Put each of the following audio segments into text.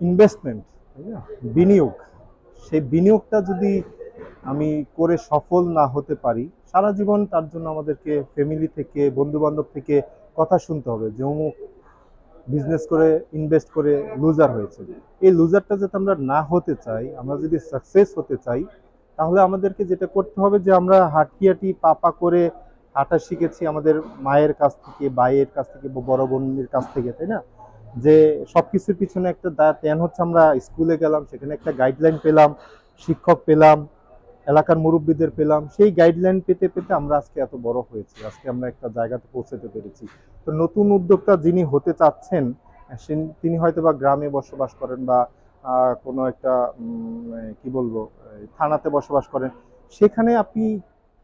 Investment, বিনিয়োগ। সেই বিনিয়োগটা যদি আমি করে সফল না হতে পারি, সারা জীবন তার জন্য আমাদেরকে ফ্যামিলি থেকে বন্ধু বান্ধব থেকে কথা শুনতে হবে যে অমুক বিজনেস করে ইনভেস্ট করে লুজার হয়েছে। এই লুজারটা যাতে আমরা না হতে চাই, আমরা যদি সাকসেস হতে চাই, তাহলে আমাদেরকে যেটা করতে হবে যে আমরা হাঁটিয়াটি পাপা করে হাঁটা শিখেছি আমাদের মায়ের কাছ থেকে ভাইয়ের কাছ থেকে, বড় বোনের কাছ থেকে, তাই না? যে সব কিছুর পিছনে একটা জ্ঞান হচ্ছে আমরা স্কুলে গেলাম, সেখানে একটা গাইডলাইন পেলাম, শিক্ষক পেলাম, এলাকার মুরব্বীদের পেলাম। সেই গাইডলাইন পেতে পেতে আমরা আজকে এত বড় হয়েছি। আজকে আমরা একটা জায়গাতে পৌঁছাতে পেরেছি। তো নতুন উদ্যোক্তা যিনি হতে চাচ্ছেন তিনি হয়তো বা গ্রামে বসবাস করেন বা কোনো একটা কি বলব থানাতে বসবাস করেন। সেখানে আপনি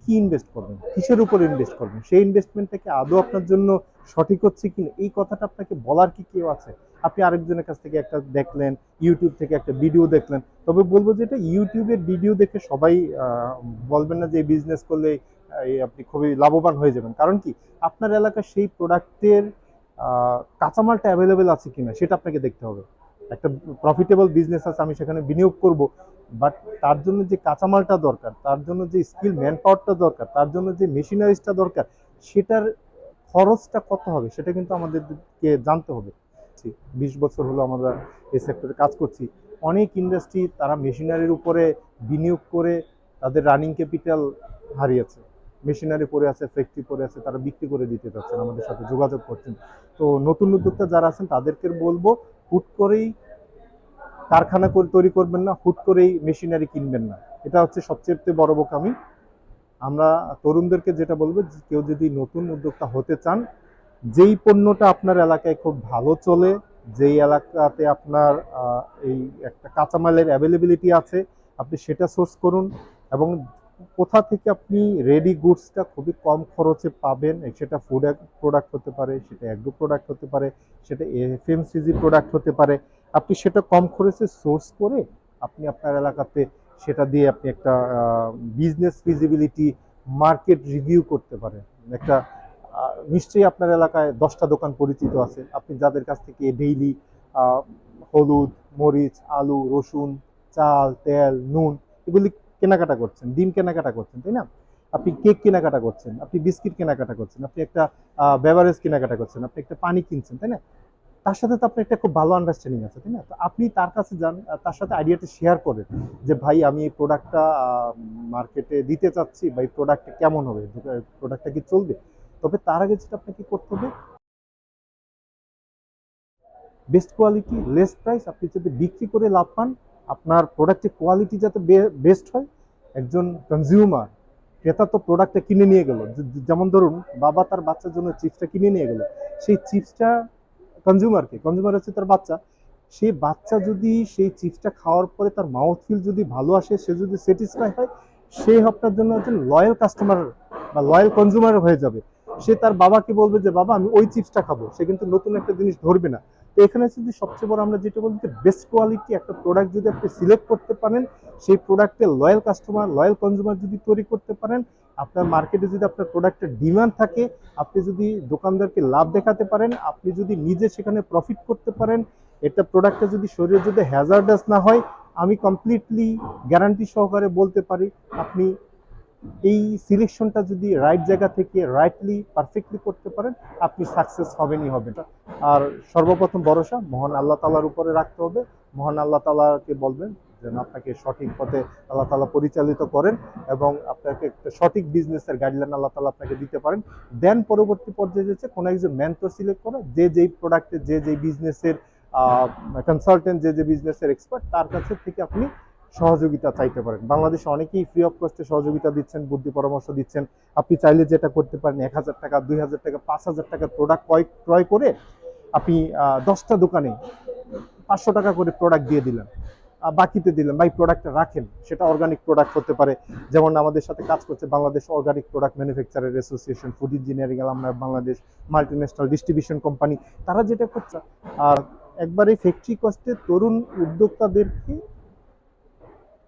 কি ইনভেস্ট করবেন? কিসের উপর ইনভেস্ট করবেন? সেই ইনভেস্টমেন্টটা কি আদৌ আপনার জন্য সঠিক হচ্ছে কিনা এই কথাটা আপনাকে বলার কি কেউ আছে? আপনি আরেকজনের কাছ থেকে একটা দেখলেন ইউটিউব থেকে একটা ভিডিও দেখলেন। তবে বলব যে এটা ইউটিউবের ভিডিও দেখে সবাই বলবেন না যে বিজনেস করলে আপনি খুবই লাভবান হয়ে যাবেন। কারণ কি? আপনার এলাকার সেই প্রোডাক্টের কাঁচামালটা অ্যাভেলেবেল আছে কিনা সেটা আপনাকে দেখতে হবে। একটা প্রফিটেবল বিজনেস আছে, আমি সেখানে বিনিয়োগ করব। বাট তার জন্য যে কাঁচামালটা দরকার, তার জন্য যে স্কিল ম্যান পাওয়ারটা দরকার, তার জন্য যে মেশিনারিজটা দরকার, সেটার খরচটা কত হবে সেটা কিন্তু আমাদেরকে জানতে হবে। বিশ বছর হলো আমরা এই সেক্টরে কাজ করছি। অনেক ইন্ডাস্ট্রি তারা মেশিনারির উপরে বিনিয়োগ করে তাদের রানিং ক্যাপিটাল হারিয়েছে। মেশিনারি পরে আছে ফ্যাক্টরি পরে আছে, তারা বিক্রি করে দিতে চাচ্ছেন আমাদের সাথে যোগাযোগ করছেন। তো নতুন উদ্যোক্তা যারা আছেন তাদেরকে বলব, হুট করেই কারখানা করে তৈরি করবেন না, হুট করেই মেশিনারি কিনবেন না। এটা হচ্ছে সবচেয়ে বড় বোকামি। আমরা তরুণদেরকে যেটা বলব কেউ যদি নতুন উদ্যোক্তা হতে চান, যেই পণ্যটা আপনার এলাকায় খুব ভালো চলে, যেই এলাকাতে আপনার এই একটা কাঁচামালের অ্যাভেলেবিলিটি আছে, আপনি সেটা সোর্স করুন এবং কোথা থেকে আপনি রেডি গুডসটা খুবই কম খরচে পাবেন সেটা ফুড প্রোডাক্ট হতে পারে, সেটা অ্যাগ্রো প্রোডাক্ট হতে পারে, সেটা এফএমসিজি প্রোডাক্ট হতে পারে, আপনি সেটা কম খরচে সোর্স করে আপনি আপনার এলাকাতে সেটা দিয়ে আপনি একটা বিজনেস ফিজিবিলিটি মার্কেট রিভিউ করতে পারেন। একটা নিশ্চয়ই আপনার এলাকায় দশটা দোকান পরিচিত আছে। আপনি যাদের কাছ থেকে ডেইলি হলুদ, মরিচ, আলু, রসুন, চাল, তেল, নুন এগুলি কেনাকাটা করছেন, ডিম কেনাকাটা করছেন, তাই না? আপনি কেক কেনাকাটা করছেন, আপনি বিস্কিট কেনাকাটা করছেন, আপনি একটা বেভারেজ কেনাকাটা করছেন, আপনি একটা পানি কিনছেন, তাই না? তার সাথে তো আপনার একটা খুব ভালো আন্ডারস্ট্যান্ডিং আছে, তাই না? তো আপনি তার কাছে যান তার সাথে আইডিয়াটা শেয়ার করেন যে, ভাই, আমি এই প্রোডাক্টটা মার্কেটে দিতে চাচ্ছি, বা এই প্রোডাক্টটা কেমন হবে? প্রোডাক্টটা কি চলবে? তবে তার আগে যেটা আপনাকে করতে হবে বেস্ট কোয়ালিটি লেস প্রাইস আপনি যদি বিক্রি করে লাভ পান, আপনার প্রোডাক্টের কোয়ালিটি যাতে বেস্ট হয়, একজন কনজিউমার ক্রেতা তো প্রোডাক্টটা কিনে নিয়ে গেল। যেমন ধরুন, বাবা তার বাচ্চার জন্য চিপসটা কিনে নিয়ে গেল। সেই চিপসটা কনজিউমারকে কনজিউমার হচ্ছে তার বাচ্চা। সেই বাচ্চা যদি সেই চিপসটা খাওয়ার পরে তার মাউথ ফিল যদি ভালো আসে, সে যদি স্যাটিসফাই হয়, সে আপনার জন্য একজন লয়াল কাস্টমার বা লয়াল কনজিউমার হয়ে যাবে। সে তার বাবাকে বলবে যে, বাবা, আমি ওই চিপসটা খাব। সে কিন্তু নতুন একটা জিনিস ধরবে না। তো এখানে যদি সবচেয়ে বড় আমরা যেটা বলি যে বেস্ট কোয়ালিটি একটা প্রোডাক্ট যদি আপনি সিলেক্ট করতে পারেন, সেই প্রোডাক্টের লয়াল কাস্টমার লয়াল কনজিউমার যদি তৈরি করতে পারেন আপনার মার্কেটে যদি আপনার প্রোডাক্টের ডিমান্ড থাকে, আপনি যদি দোকানদারকে লাভ দেখাতে পারেন, আপনি যদি নিজে সেখানে প্রফিট করতে পারেন, এটা প্রোডাক্টটা যদি শরীরে যদি হ্যাজার্ডাস না হয়, আমি কমপ্লিটলি গ্যারান্টি সহকারে বলতে পারি, আপনি এই সিলেকশনটা যদি রাইট জায়গা থেকে রাইটলি পারফেক্টলি করতে পারেন, আপনি সাকসেস হবেনই হবেন। আর সর্বপ্রথম ভরসা, মহান আল্লাহ তালার উপরে রাখতে হবে। মহান আল্লাহ তালাকে বলবেন যেন আপনাকে সঠিক পথে আল্লাহ তালা পরিচালিত করেন এবং আপনাকে একটা সঠিক বিজনেসের গাইডলাইন আল্লাহ তালা আপনাকে দিতে পারেন। দেন পরবর্তী পর্যায়ে যেছে কোনো একজন মেন্টর সিলেক্ট করা, যে যেই প্রোডাক্টে যে যেই বিজনেসের কনসালটেন্ট যে যে বিজনেসের এক্সপার্ট তার কাছে থেকে আপনি সহযোগিতা চাইতে পারেন। বাংলাদেশে অনেকেই ফ্রি অফ কস্টে সহযোগিতা দিচ্ছেন, বুদ্ধি পরামর্শ দিচ্ছেন। আপনি চাইলে যেটা করতে পারেন, এক হাজার টাকা, দুই হাজার টাকা, পাঁচ হাজার টাকার প্রোডাক্ট ক্রয় ক্রয় করে আপনি দশটা দোকানে পাঁচশো টাকা করে প্রোডাক্ট দিয়ে দিলেন। বাকিতে দিলেন। ভাই প্রোডাক্টটা রাখেন। সেটা অর্গানিক প্রোডাক্ট হতে পারে। যেমন আমাদের সাথে কাজ করছে Bangladesh organic product manufacturer association food engineering আমরা বাংলাদেশ মাল্টিন্যাশনাল ডিস্ট্রিবিউশন কোম্পানি তারা যেটা করছে, আর একবারে ফ্যাক্টরি কস্টে তরুণ উদ্যোক্তাদেরকে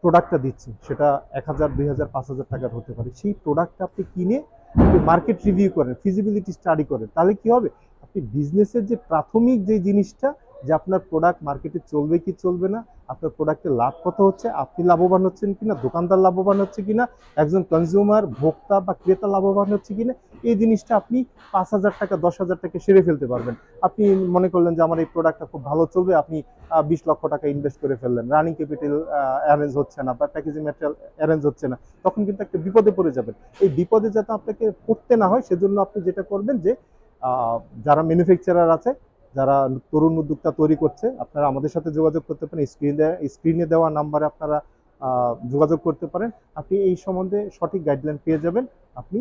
প্রোডাক্টটা দিচ্ছি সেটা এক হাজার, দুই হাজার, পাঁচ হাজার টাকার হতে পারে। সেই প্রোডাক্টটা আপনি কিনে মার্কেট রিভিউ করেন ফিজিবিলিটি স্টাডি করেন। তাহলে কি হবে? আপনি বিজনেসের যে প্রাথমিক যে জিনিসটা যে আপনার প্রোডাক্ট মার্কেটে চলবে কি চলবে না, আপনার প্রোডাক্টের লাভ কত হচ্ছে, আপনি লাভবান হচ্ছেন কিনা, দোকানদার লাভবান হচ্ছে কিনা, একজন কনজিউমার ভোক্তা বা ক্রেতা লাভবান হচ্ছে কিনা, এই জিনিসটা আপনি পাঁচ হাজার টাকা, দশ হাজার টাকা সেরে ফেলতে পারবেন। আপনি মনে করলেন যে আমার এই প্রোডাক্টটা খুব ভালো চলবে, আপনি বিশ লক্ষ টাকা ইনভেস্ট করে ফেললেন। রানিং ক্যাপিটাল অ্যারেঞ্জ হচ্ছে না বা প্যাকেজিং ম্যাটেরিয়াল অ্যারেঞ্জ হচ্ছে না, তখন কিন্তু একটা বিপদে পড়ে যাবেন। এই বিপদে যাতে আপনাকে পড়তে না হয়, সেজন্য আপনি যেটা করবেন যে যারা ম্যানুফ্যাকচারার আছে যারা তরুণ উদ্যোক্তা তৈরি করছে, আপনারা আমাদের সাথে যোগাযোগ করতে পারেন। স্ক্রিনে স্ক্রিনে দেওয়া নাম্বারে আপনারা যোগাযোগ করতে পারেন। আপনি এই সম্বন্ধে সঠিক গাইডলাইন পেয়ে যাবেন। আপনি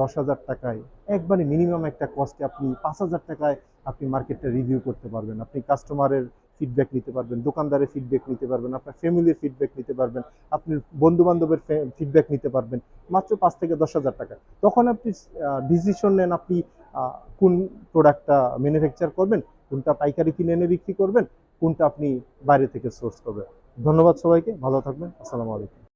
দশ হাজার টাকায়, একবারে মিনিমাম একটা কস্টে আপনি পাঁচ হাজার টাকায় আপনি মার্কেটটা রিভিউ করতে পারবেন। আপনি কাস্টমারের ফিডব্যাক নিতে পারবেন, দোকানদারের ফিডব্যাক নিতে পারবেন, আপনার ফ্যামিলির ফিডব্যাক নিতে পারবেন, আপনি বন্ধু বান্ধবের ফিডব্যাক নিতে পারবেন, মাত্র পাঁচ থেকে দশ হাজার টাকা। তখন আপনি ডিসিশন নেন আপনি কোন প্রোডাক্টটা ম্যানুফ্যাকচার করবেন। কোনটা পাইকারি কিনে এনে বিক্রি করবেন, কোনটা আপনি বাইরে থেকে সোর্স করবেন। ধন্যবাদ সবাইকে, ভালো থাকবেন, আসসালামু আলাইকুম।